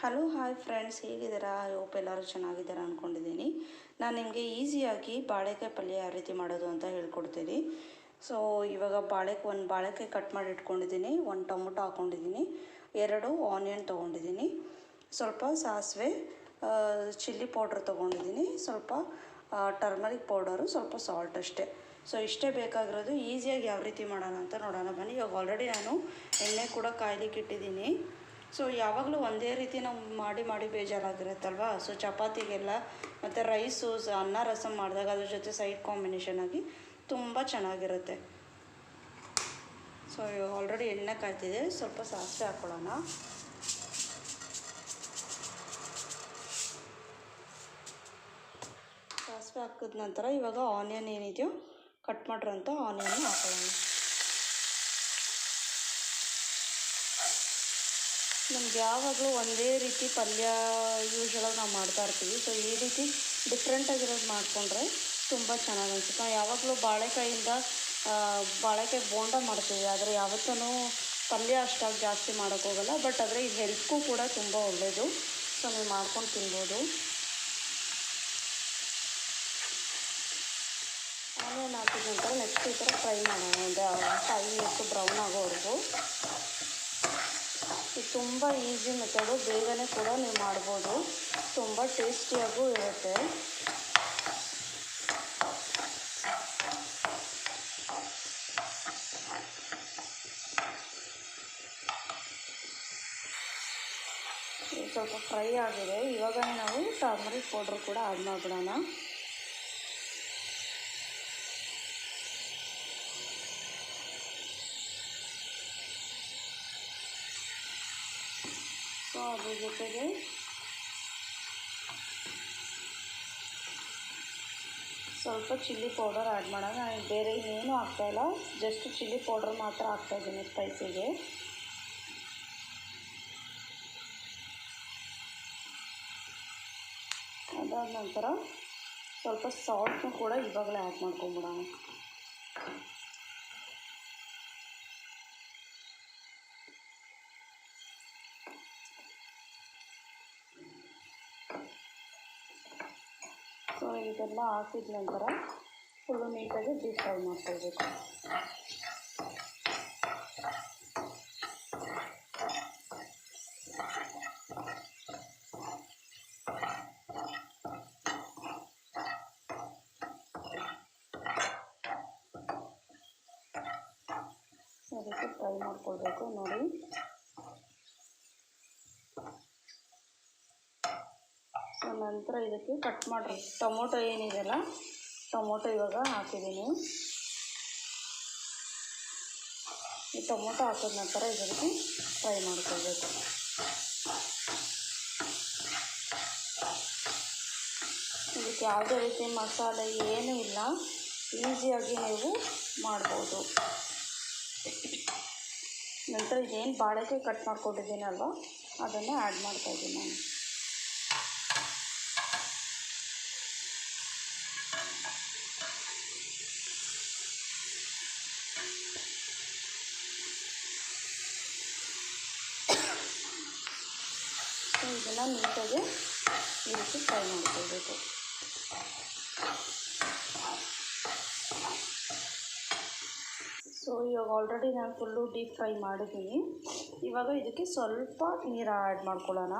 Hello hi friends ಹೇಗಿದ್ದೀರಾ? Hope ಎಲ್ಲರೂ ಚೆನ್ನಾಗಿದ್ದೀರಾ ಅಂದ್ಕೊಂಡಿದ್ದೀನಿ ನಾನು ನಿಮಗೆ ಈಸಿಯಾಗಿ ಬಾಳೆಕಾಯಿ ಪಲ್ಯ ಯಾವ ರೀತಿ ಮಾಡೋದು ಅಂತ ಹೇಳ್ಕೊಡ್ತೀನಿ. ಸೊ ಇವಾಗ ಬಾಳೆಕಾಯಿ ಒಂದು ಬಾಳೆಕಾಯಿ ಕಟ್ ಮಾಡಿ ಇಟ್ಕೊಂಡಿದ್ದೀನಿ. ಒಂದು ಟೊಮೊಟೊ ಹಾಕ್ಕೊಂಡಿದ್ದೀನಿ ಎರಡು ಆನಿಯನ್ ತೊಗೊಂಡಿದ್ದೀನಿ. ಸ್ವಲ್ಪ ಸಾಸಿವೆ ಚಿಲ್ಲಿ ಪೌಡ್ರ್ ತೊಗೊಂಡಿದ್ದೀನಿ. ಸ್ವಲ್ಪ ಟರ್ಮರಿಕ್ ಪೌಡರು ಸ್ವಲ್ಪ ಸಾಲ್ಟ್ ಅಷ್ಟೇ. ಸೊ ಇಷ್ಟೇ ಬೇಕಾಗಿರೋದು. ಈಸಿಯಾಗಿ ಯಾವ ರೀತಿ ಮಾಡೋಣ ಅಂತ ನೋಡೋಣ. ಬನ್ನಿ, ಇವಾಗ ಆಲ್ರೆಡಿ ನಾನು ಎಣ್ಣೆ ಕೂಡ ಕಾಯ್ಲಿಕ್ಕೆ ಇಟ್ಟಿದ್ದೀನಿ. ಸೊ ಯಾವಾಗಲೂ ಒಂದೇ ರೀತಿ ನಾವು ಮಾಡಿ ಮಾಡಿ ಬೇಜಾರಾಗಿರುತ್ತಲ್ವಾ? ಸೊ ಚಪಾತಿಗೆಲ್ಲ ಮತ್ತು ರೈಸು ಅನ್ನ ರಸಮ್ ಮಾಡಿದಾಗ ಅದ್ರ ಜೊತೆ ಸೈಡ್ ಕಾಂಬಿನೇಷನ್ ಆಗಿ ತುಂಬ ಚೆನ್ನಾಗಿರುತ್ತೆ. ಸೊ ಆಲ್ರೆಡಿ ಎಣ್ಣೆ ಕಾಯ್ತಿದೆ ಸ್ವಲ್ಪ ಸಾಸಿವೆ ಹಾಕ್ಕೊಳ್ಳೋಣ ಸಾಸಿವೆ ಹಾಕಿದ ನಂತರ ಇವಾಗ ಆನಿಯನ್ ಏನಿದೆಯೋ ಕಟ್ ಮಾಡಿರೋಂಥ ಆನಿಯನ್ ಹಾಕೊಳ್ಳೋಣ. ನಮ್ಗೆ ಯಾವಾಗಲೂ ಒಂದೇ ರೀತಿ ಪಲ್ಯ ಯೂಶ್ವಲಾಗಿ ನಾವು ಮಾಡ್ತಾ ಇರ್ತೀವಿ. ಸೊ ಈ ರೀತಿ ಡಿಫ್ರೆಂಟಾಗಿರೋದು ಮಾಡಿಕೊಂಡ್ರೆ ತುಂಬ ಚೆನ್ನಾಗಿ ಅನಿಸುತ್ತೆ. ನಾವು ಯಾವಾಗಲೂ ಬಾಳೆಕಾಯಿಂದ ಬಾಳೆಕಾಯಿ ಬೋಂಡ ಮಾಡ್ತೀವಿ. ಆದರೆ ಯಾವತ್ತೂ ಪಲ್ಯ ಅಷ್ಟಾಗಿ ಜಾಸ್ತಿ ಮಾಡೋಕ್ಕೋಗಲ್ಲ ಬಟ್ ಆದರೆ ಇದು ಹೆಲ್ತ್ಗೂ ಕೂಡ ತುಂಬ ಒಳ್ಳೆಯದು ಸೊ ನೀವು ಮಾಡ್ಕೊಂಡು ತಿನ್ಬೋದು. ಆಮೇಲೆ ನಾಲ್ಕು ಗಂಟೆ ನೆಕ್ಸ್ಟ್ ಈ ಥರ ಫ್ರೈ ಮಾಡೋಣ. ಒಂದು ಫೈವ್ ಮಿನಿಟ್ಸ್ ಬ್ರೌನ್ ಆಗೋವರೆಗೂ. ತುಂಬ ಈಸಿ ಮೆಥಡು, ಬೇಗನೆ ಕೂಡ ನೀವು ಮಾಡ್ಬೋದು. ತುಂಬ ಟೇಸ್ಟಿಯಾಗೂ ಇರುತ್ತೆ. ಸ್ವಲ್ಪ ಫ್ರೈ ಆಗಿದೆ. ಇವಾಗ ನಾವು ಟರ್ಮರಿಕ್ ಪೌಡ್ರ್ ಕೂಡ ಆಡ್ ಮಾಡಿಬಿಡೋಣ. ಅದ್ರ ಜೊತೆಗೆ ಸ್ವಲ್ಪ ಚಿಲ್ಲಿ ಪೌಡರ್ ಆ್ಯಡ್ ಮಾಡೋಣ. ಬೇರೆ ಇನ್ನೇನು ಹಾಕ್ತಾಯಿಲ್ಲ ಜಸ್ಟ್ ಚಿಲ್ಲಿ ಪೌಡರ್ ಮಾತ್ರ ಹಾಕ್ತಾಯಿದ್ದೀನಿ ಸ್ಪೈಸಿಗೆ. ಅದಾದ ನಂತರ ಸ್ವಲ್ಪ ಸಾಲ್ಟ್ನು ಕೂಡ ಇವಾಗಲೇ ಆ್ಯಡ್ ಮಾಡ್ಕೊಂಬಿಡೋಣ ಇದೆಲ್ಲ ಹಾಕಿದ ನಂತರ ಫುಲ್ಲು ನೀಟಾಗಿ ಡೀಪ್ ಫ್ರೈ ಮಾಡ್ಕೊಳ್ಬೇಕು. ಅದಕ್ಕೆ ಫ್ರೈ ಮಾಡ್ಕೊಳ್ಬೇಕು ನೋಡಿ. ನಂತರ ಇದಕ್ಕೆ ಕಟ್ ಮಾಡಿರಿ. ಟೊಮೊಟೊ ಏನಿದೆಯಲ್ಲ, ಟೊಮೊಟೊ ಇವಾಗ ಹಾಕಿದ್ದೀನಿ. ಈ ಟೊಮೊಟೊ ಹಾಕಿದ ನಂತರ ಇದಕ್ಕೆ ಫ್ರೈ ಮಾಡ್ಕೊಳ್ಬೇಕು. ಇದಕ್ಕೆ ಯಾವುದೇ ರೀತಿ ಮಸಾಲೆ ಏನೂ ಇಲ್ಲ. ಈಸಿಯಾಗಿ ನೀವು ಮಾಡ್ಬೋದು. ನಂತರ ಇದೇನು ಬಾಳೆಕಾಯಿ ಕಟ್ ಮಾಡ್ಕೊಂಡಿದ್ದೀನಲ್ವ ಅದನ್ನು ಆ್ಯಡ್ ಮಾಡ್ತಾಯಿದ್ದೀನಿ ನಾನು. ಇದನ್ನು ನೀಟಾಗಿ ಈ ಫ್ರೈ ಮಾಡ್ಕೊಳ್ಬೇಕು. ಸೊ ಇವಾಗ ಆಲ್ರೆಡಿ ನಾನು ಫುಲ್ಲು ಡೀಪ್ ಫ್ರೈ ಮಾಡಿದ್ದೀನಿ. ಇವಾಗ ಇದಕ್ಕೆ ಸ್ವಲ್ಪ ನೀರು ಆ್ಯಡ್ ಮಾಡ್ಕೊಳ್ಳೋಣ.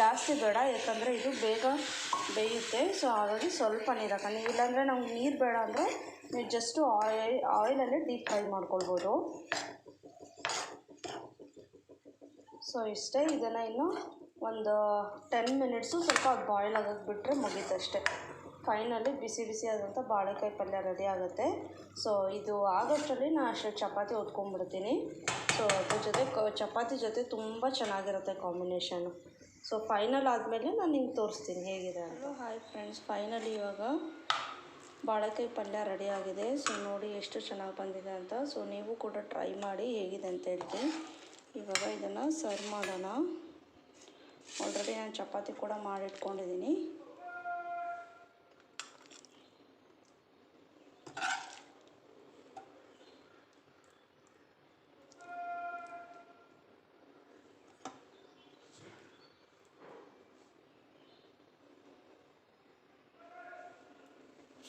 ಜಾಸ್ತಿ ಬೇಡ, ಯಾಕಂದರೆ ಇದು ಬೇಗ ಬೇಯುತ್ತೆ. ಸೊ ಹಾಗಾಗಿ ಸ್ವಲ್ಪ ನೀರು ಹಾಕೋಣ. ಇಲ್ಲಾಂದರೆ ನಮ್ಗೆ ನೀರು ಬೇಡ ಅಂದರೆ ನೀವು ಜಸ್ಟು ಆಯಿಲ್ ಆಯಿಲಲ್ಲೇ ಡೀಪ್ ಫ್ರೈ ಮಾಡ್ಕೊಳ್ಬೋದು. ಸೊ ಇಷ್ಟೇ ಇದನ್ನು ಇನ್ನು? ಒಂದು ಟೆನ್ ಮಿನಿಟ್ಸು ಸ್ವಲ್ಪ ಬಾಯ್ಲ್ ಆಗೋಕ್ಕೆ ಬಿಟ್ಟರೆ ಮುಗೀತಷ್ಟೆ ಫೈನಲಿ ಬಿಸಿ ಬಿಸಿ ಆದಂಥ ಬಾಳೆಕಾಯಿ ಪಲ್ಯ ರೆಡಿ ಆಗುತ್ತೆ. ಸೊ ಇದು ಆಗೋಷ್ಟರಲ್ಲಿ ನಾನು ಅಷ್ಟು ಚಪಾತಿ ಹೊತ್ಕೊಂಡ್ಬಿಡ್ತೀನಿ. ಸೊ ಅದ್ರ ಜೊತೆ ಚಪಾತಿ ಜೊತೆ ತುಂಬ ಚೆನ್ನಾಗಿರುತ್ತೆ ಕಾಂಬಿನೇಷನು ಸೊ ಫೈನಲ್ ಆದಮೇಲೆ ನಾನು ನಿಮ್ಗೆ ತೋರಿಸ್ತೀನಿ ಹೇಗಿದೆ ಅಂತ. ಹಾಯ್ ಫ್ರೆಂಡ್ಸ್ ಫೈನಲಿ ಇವಾಗ ಬಾಳೆಕಾಯಿ ಪಲ್ಯ ರೆಡಿ ಆಗಿದೆ. ಸೊ ನೋಡಿ ಎಷ್ಟು ಚೆನ್ನಾಗಿ ಬಂದಿದೆ ಅಂತ. ಸೊ ನೀವು ಕೂಡ ಟ್ರೈ ಮಾಡಿ ಹೇಗಿದೆ ಅಂತ ಹೇಳ್ತೀನಿ. ಸರ್ವ್ ಮಾಡೋಣ. ಆಲ್ರೆಡಿ ನಾನು ಚಪಾತಿ ಕೂಡ ಮಾಡಿಟ್ಕೊಂಡಿದ್ದೀನಿ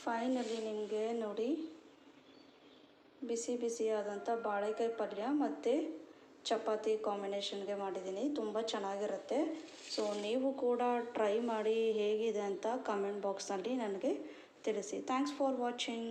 ಫೈನಲ್ಲಿ ನಿಮಗೆ ನೋಡಿ, ಬಿಸಿ ಬಿಸಿಯಾದಂಥ ಬಾಳೆಕಾಯಿ ಪಲ್ಯ ಮತ್ತು ಚಪಾತಿ ಕಾಂಬಿನೇಷನ್ಗೆ ಮಾಡಿದ್ದೀನಿ. ತುಂಬ ಚೆನ್ನಾಗಿರುತ್ತೆ. ಸೊ ನೀವು ಕೂಡ ಟ್ರೈ ಮಾಡಿ ಹೇಗಿದೆ ಅಂತ ಕಮೆಂಟ್ ಬಾಕ್ಸ್ನಲ್ಲಿ ನನಗೆ ತಿಳಿಸಿ. Thanks for watching